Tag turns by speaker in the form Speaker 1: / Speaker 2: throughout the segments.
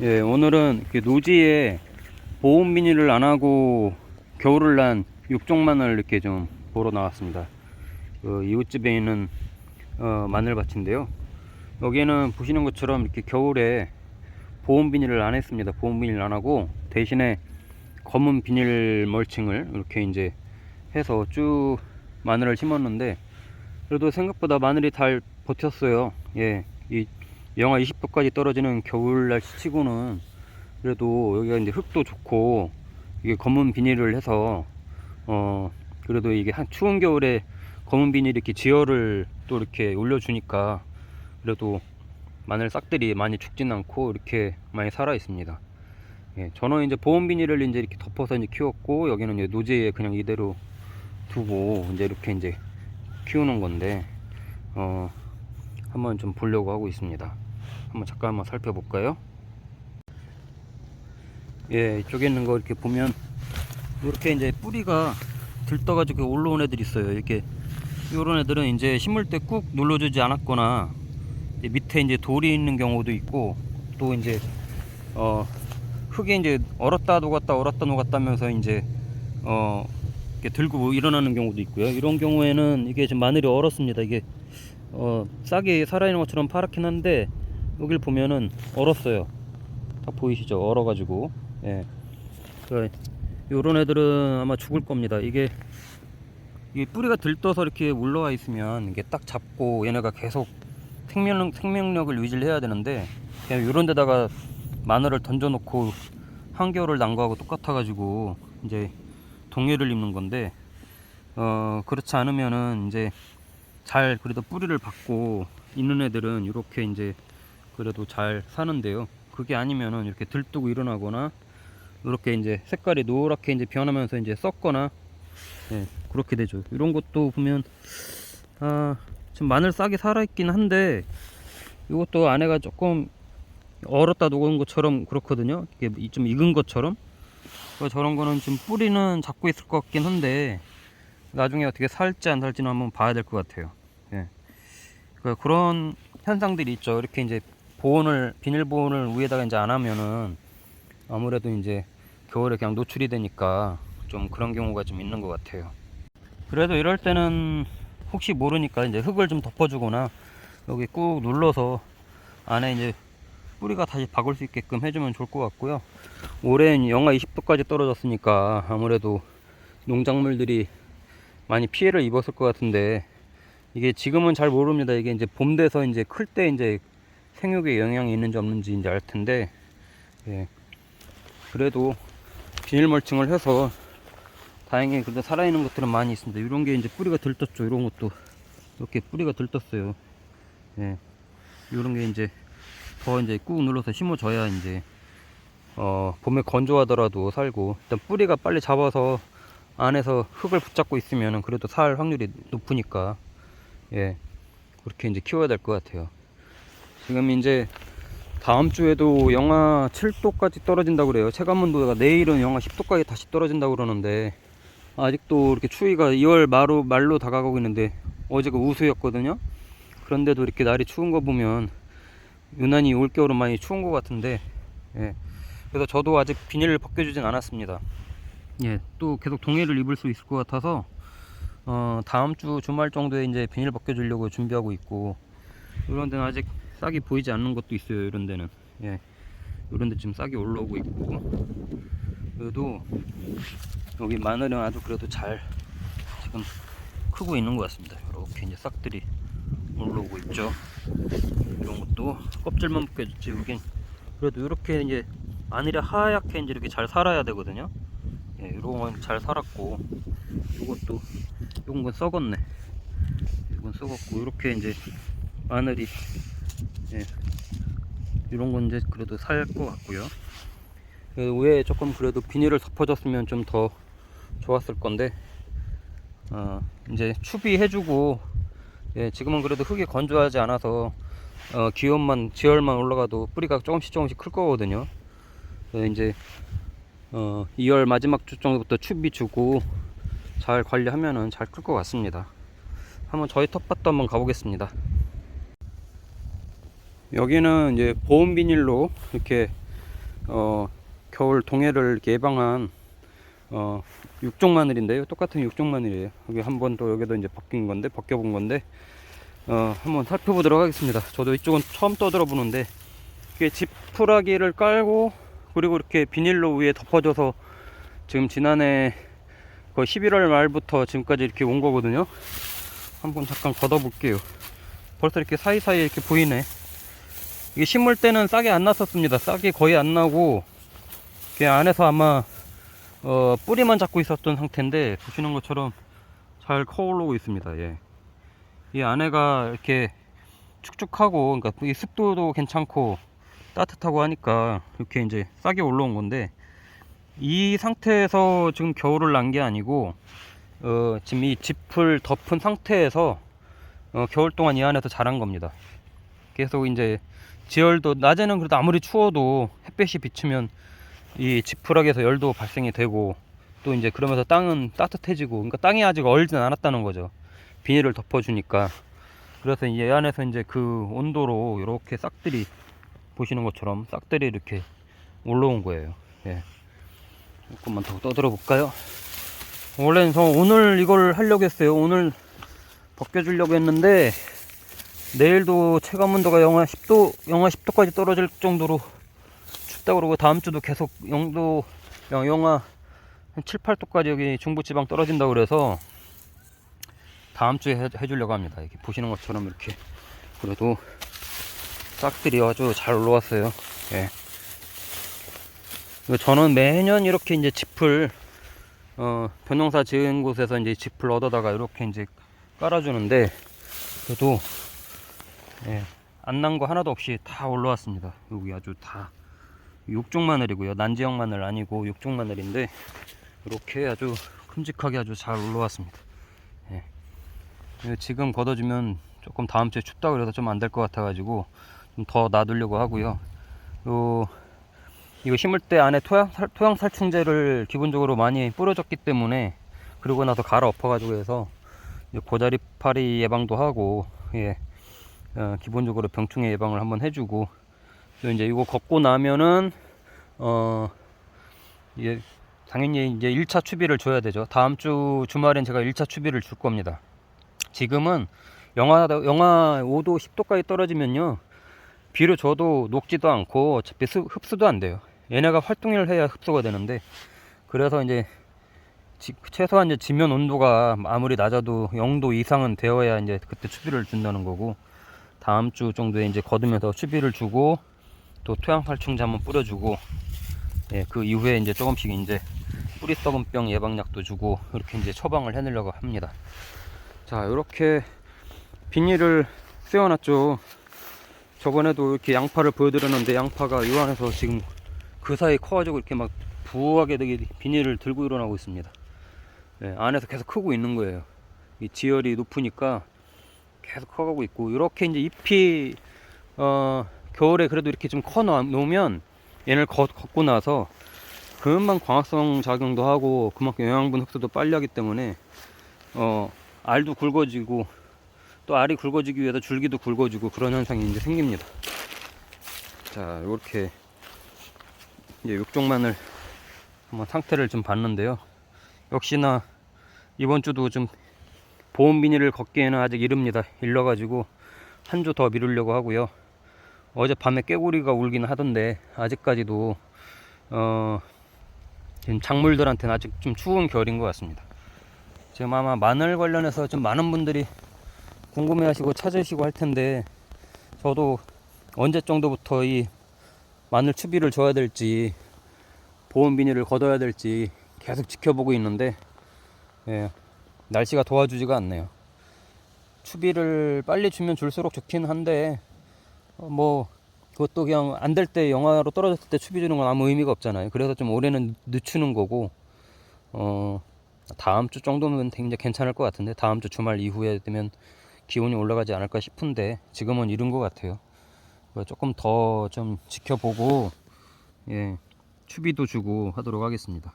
Speaker 1: 예, 오늘은 이렇게 노지에 보온 비닐을 안 하고 겨울을 난 육종 마늘 이렇게 좀 보러 나왔습니다. 그 이웃집에 있는 어, 마늘밭인데요. 여기는 보시는 것처럼 이렇게 겨울에 보온 비닐을 안 했습니다. 보온 비닐 안 하고 대신에 검은 비닐 멀칭을 이렇게 이제 해서 쭉 마늘을 심었는데 그래도 생각보다 마늘이 잘 버텼어요. 예, 이 영하 20도까지 떨어지는 겨울 날씨 치고는 그래도 여기가 이제 흙도 좋고 이게 검은 비닐을 해서 어 그래도 이게 한 추운 겨울에 검은 비닐 이렇게 지열을 또 이렇게 올려주니까 그래도 마늘 싹들이 많이 죽진 않고 이렇게 많이 살아 있습니다. 예, 저는 이제 보온 비닐을 이제 이렇게 덮어서 이제 키웠고 여기는 이제 노지에 그냥 이대로 두고 이제 이렇게 이제 키우는 건데 어 한번 좀 보려고 하고 있습니다. 한번 잠깐 한번 살펴볼까요? 예, 이쪽에 있는 거 이렇게 보면 이렇게 이제 뿌리가 들떠가지고 올라온 애들이 있어요. 이렇게 이런 애들은 이제 심을 때 꾹 눌러주지 않았거나 이제 밑에 이제 돌이 있는 경우도 있고 또 이제 어 흙에 이제 얼었다 녹았다 얼었다 녹았다 하면서 이제 어 이렇게 들고 일어나는 경우도 있고요. 이런 경우에는 이게 지금 마늘이 얼었습니다. 이게 어 싹이 살아있는 것처럼 파랗긴 한데 여길 보면은 얼었어요. 딱 보이시죠? 얼어 가지고 예. 그 요런 애들은 아마 죽을 겁니다. 이게 이게 뿌리가 들떠서 이렇게 올라와 있으면 이게 딱 잡고 얘네가 계속 생명 생명력을 유지를 해야 되는데 그냥 요런 데다가 마늘을 던져 놓고 한겨울을 난 거하고 똑같아 가지고 이제 동해를 입는 건데 어 그렇지 않으면은 이제 잘 그래도 뿌리를 받고 있는 애들은 이렇게 이제 그래도 잘 사는데요. 그게 아니면은 이렇게 들뜨고 일어나거나 이렇게 이제 색깔이 노랗게 이제 변하면서 이제 썩거나 예, 그렇게 되죠. 이런 것도 보면 아 지금 마늘 싹이 살아있긴 한데 이것도 안에가 조금 얼었다 녹은 것처럼 그렇거든요. 이게 좀 익은 것처럼 저런 거는 지금 뿌리는 잡고 있을 것 같긴 한데 나중에 어떻게 살지 안 살지는 한번 봐야 될 것 같아요. 예. 그러니까 그런 현상들이 있죠. 이렇게 이제 보온을 비닐 보온을 위에다가 이제 안 하면은 아무래도 이제 겨울에 그냥 노출이 되니까 좀 그런 경우가 좀 있는 것 같아요. 그래도 이럴 때는 혹시 모르니까 이제 흙을 좀 덮어주거나 여기 꾹 눌러서 안에 이제 뿌리가 다시 박을 수 있게끔 해주면 좋을 것 같고요. 올해는 영하 20도까지 떨어졌으니까 아무래도 농작물들이 많이 피해를 입었을 것 같은데 이게 지금은 잘 모릅니다. 이게 이제 봄 돼서 이제 클 때 이제 생육에 영향이 있는지 없는지 이제 알 텐데 예. 그래도 비닐 멀칭을 해서 다행히 그래도 살아있는 것들은 많이 있습니다. 이런 게 이제 뿌리가 들떴죠. 이런 것도 이렇게 뿌리가 들떴어요. 예. 이런 게 이제 더 이제 꾹 눌러서 심어줘야 이제 어 봄에 건조하더라도 살고 일단 뿌리가 빨리 잡아서 안에서 흙을 붙잡고 있으면은 그래도 살 확률이 높으니까 예 그렇게 이제 키워야 될 것 같아요. 지금 이제 다음 주에도 영하 7도까지 떨어진다고 그래요. 체감온도가 내일은 영하 10도까지 다시 떨어진다고 그러는데 아직도 이렇게 추위가 2월 말로 말로 다가가고 있는데 어제가 우수였거든요. 그런데도 이렇게 날이 추운 거 보면 유난히 올겨울은 많이 추운 것 같은데 예. 그래서 저도 아직 비닐을 벗겨주진 않았습니다. 예, 또 계속 동해를 입을 수 있을 것 같아서 어, 다음 주 주말 정도에 이제 비닐 벗겨주려고 준비하고 있고 이런 데는 아직 싹이 보이지 않는 것도 있어요. 이런 데는 예, 이런 데 지금 싹이 올라오고 있고 그래도 여기 마늘은 아주 그래도 잘 지금 크고 있는 것 같습니다. 이렇게 이제 싹들이 올라오고 있죠. 이런 것도 껍질만 벗겨졌지 여긴 그래도 이렇게 이제 마늘이 하얗게 이제 이렇게 잘 살아야 되거든요. 예, 이런 건 잘 살았고 이것도 이건 건 썩었네. 이건 썩었고 이렇게 이제 마늘이 예, 이런 건 이제 그래도 살 것 같고요. 그 위에 조금 그래도 비닐을 덮어줬으면 좀 더 좋았을 건데 어, 이제 추비해주고 예, 지금은 그래도 흙이 건조하지 않아서 어, 기온만 지열만 올라가도 뿌리가 조금씩 조금씩 클 거거든요. 이제 어, 2월 마지막 주 정도부터 추비 주고 잘 관리하면은 잘 클 것 같습니다. 한번 저희 텃밭도 한번 가보겠습니다. 여기는 이제 보온 비닐로 이렇게 어, 겨울 동해를 예방한 어, 육종 마늘인데요. 똑같은 육종 마늘이에요. 여기 한 번 또 여기도 이제 벗긴 건데 벗겨본 건데 어, 한번 살펴보도록 하겠습니다. 저도 이쪽은 처음 떠들어 보는데 이게 지푸라기를 깔고 그리고 이렇게 비닐로 위에 덮어줘서 지금 지난해 거의 11월 말부터 지금까지 이렇게 온 거거든요. 한번 잠깐 걷어볼게요. 벌써 이렇게 사이사이에 이렇게 보이네. 이게 심을 때는 싹이 안 났었습니다. 싹이 거의 안 나고 그 안에서 아마 어, 뿌리만 잡고 있었던 상태인데 보시는 것처럼 잘 커올라오고 있습니다. 예. 이 안에가 이렇게 축축하고 그러니까 이 습도도 괜찮고 따뜻하고 하니까 이렇게 이제 싹이 올라온 건데 이 상태에서 지금 겨울을 난 게 아니고 어, 지금 이 짚을 덮은 상태에서 어, 겨울 동안 이 안에서 자란 겁니다. 계속 이제 지열도 낮에는 그래도 아무리 추워도 햇볕이 비추면 이 지푸락에서 열도 발생이 되고 또 이제 그러면서 땅은 따뜻해지고 그러니까 땅이 아직 얼진 않았다는 거죠. 비닐을 덮어주니까 그래서 이 안에서 이제 그 온도로 이렇게 싹들이 보시는 것처럼 싹들이 이렇게 올라온 거예요. 예. 조금만 더 떠들어 볼까요? 원래는 저 오늘 이걸 하려고 했어요. 오늘 벗겨주려고 했는데 내일도 체감 온도가 영하 10도, 영하 10도까지 떨어질 정도로 춥다 그러고 다음 주도 계속 영도, 영- 영하 한 7, 8도까지 여기 중부 지방 떨어진다 그래서 다음 주에 해, 해주려고 합니다. 이렇게 보시는 것처럼 이렇게 그래도 싹들이 아주 잘 올라왔어요. 예. 저는 매년 이렇게 이제 짚을 어, 변농사 지은 곳에서 이제 짚을 얻어다가 이렇게 이제 깔아주는데 그래도 예, 안 난 거 하나도 없이 다 올라왔습니다. 여기 아주 다 육종 마늘이고요. 난지형 마늘 아니고 육종 마늘인데 이렇게 아주 큼직하게 아주 잘 올라왔습니다. 예. 지금 걷어주면 조금 다음 주에 춥다 그래서 좀 안 될 것 같아가지고 좀 더 놔두려고 하고요. 요 이거 심을 때 안에 토양 살, 토양 살충제를 기본적으로 많이 뿌려줬기 때문에 그리고 나서 갈아 엎어가지고 해서 고자리파리 예방도 하고 예 어, 기본적으로 병충해 예방을 한번 해주고 또 이제 이거 걷고 나면은 어 이게 당연히 이제 1차 추비를 줘야 되죠. 다음 주 주말엔 제가 1차 추비를 줄 겁니다. 지금은 영하 영하 5도 10도까지 떨어지면요 비를 줘도 녹지도 않고 어차피 습- 흡수도 안 돼요. 얘네가 활동을 해야 흡수가 되는데 그래서 이제 지- 최소한 이제 지면 온도가 아무리 낮아도 0도 이상은 되어야 이제 그때 추비를 준다는 거고 다음 주 정도에 이제 거두면서 추비를 주고 또 토양 살충제 한번 뿌려주고 예, 그 이후에 이제 조금씩 이제 뿌리 썩은 병 예방약도 주고 이렇게 이제 처방을 해내려고 합니다. 자, 이렇게 비닐을 세워놨죠. 저번에도 이렇게 양파를 보여드렸는데 양파가 이 안에서 지금 그 사이 커가지고 이렇게 막 부하게 되게 비닐을 들고 일어나고 있습니다. 예, 안에서 계속 크고 있는 거예요. 이 지열이 높으니까 계속 커가고 있고 이렇게 이제 잎이 어, 겨울에 그래도 이렇게 좀 커 놓으면 얘를 걷, 걷고 나서 금방 광합성 작용도 하고 그만큼 영양분 흡수도 빨리 하기 때문에 어, 알도 굵어지고 또 알이 굵어지기 위해서 줄기도 굵어지고 그런 현상이 이제 생깁니다. 자, 이렇게 이제 육종만을 한번 상태를 좀 봤는데요. 역시나 이번 주도 좀 보온 비닐을 걷기에는 아직 이릅니다. 일러가지고 한 주 더 미루려고 하고요. 어제 밤에 깨구리가 울긴 하던데 아직까지도 어 작물들한테는 아직 좀 추운 겨울인 것 같습니다. 지금 아마 마늘 관련해서 좀 많은 분들이 궁금해하시고 찾으시고 할 텐데 저도 언제 정도부터 이 마늘 추비를 줘야 될지 보온 비닐을 걷어야 될지 계속 지켜보고 있는데 예, 날씨가 도와주지가 않네요. 추비를 빨리 주면 줄수록 좋긴 한데 어, 뭐 그것도 그냥 안 될 때 영하로 떨어졌을 때 추비 주는 건 아무 의미가 없잖아요. 그래서 좀 올해는 늦추는 거고 어 다음 주 정도면 굉장히 괜찮을 것 같은데 다음 주 주말 이후에 되면 기온이 올라가지 않을까 싶은데 지금은 이른 것 같아요. 그래서 조금 더 좀 지켜보고 예 추비도 주고 하도록 하겠습니다.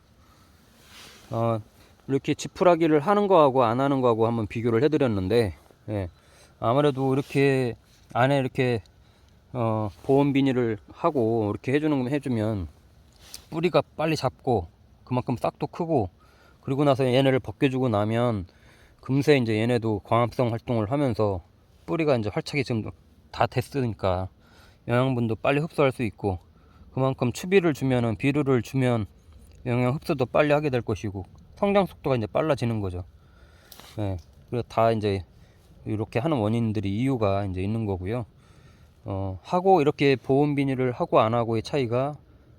Speaker 1: 어, 이렇게 지푸라기를 하는 거하고 안 하는 거하고 한번 비교를 해드렸는데 예, 아무래도 이렇게 안에 이렇게 어, 보온 비닐을 하고 이렇게 해주는 거 해주면 뿌리가 빨리 잡고 그만큼 싹도 크고 그리고 나서 얘네를 벗겨주고 나면 금세 이제 얘네도 광합성 활동을 하면서 뿌리가 이제 활착이 지금 다 됐으니까 영양분도 빨리 흡수할 수 있고 그만큼 추비를 주면은 비료를 주면 영양 흡수도 빨리 하게 될 것이고 성장 속도가 이제 빨라지는 거죠. 예. 그래서 다 이제 이렇게 하는 원인들이 이유가 이제 있는 거고요. 어, 하고 이렇게 보온 비닐을 하고 안 하고의 차이가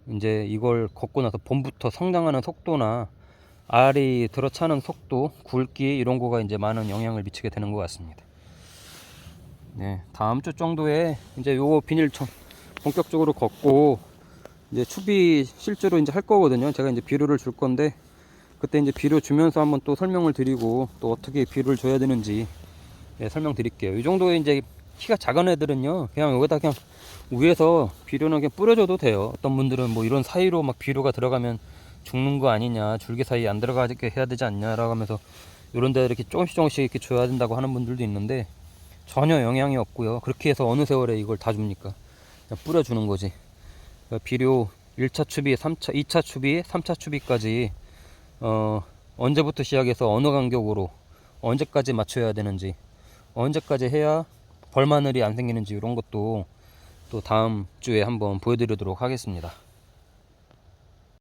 Speaker 1: 이제 이걸 걷고 나서 봄부터 성장하는 속도나 알이 들어차는 속도, 굵기 이런 거가 이제 많은 영향을 미치게 되는 것 같습니다. 네, 다음 주 정도에 이제 요거 비닐 좀 본격적으로 걷고 이제 추비 실제로 이제 할 거거든요. 제가 이제 비료를 줄 건데 그때 이제 비료 주면서 한번 또 설명을 드리고 또 어떻게 비료를 줘야 되는지 예, 설명드릴게요. 이 정도의 이제 키가 작은 애들은요, 그냥 여기다 그냥 위에서 비료는 그냥 뿌려줘도 돼요. 어떤 분들은 뭐 이런 사이로 막 비료가 들어가면 죽는 거 아니냐, 줄기 사이에 안 들어가게 해야 되지 않냐라고 하면서 이런 데 이렇게 조금씩 조금씩 이렇게 줘야 된다고 하는 분들도 있는데 전혀 영향이 없고요. 그렇게 해서 어느 세월에 이걸 다 줍니까? 그냥 뿌려주는 거지. 그러니까 비료 1차 추비, 3차, 2차 추비, 3차 추비까지 어, 언제부터 시작해서 어느 간격으로 언제까지 맞춰야 되는지 언제까지 해야 벌마늘이 안 생기는지 이런 것도 또 다음 주에 한번 보여드리도록 하겠습니다.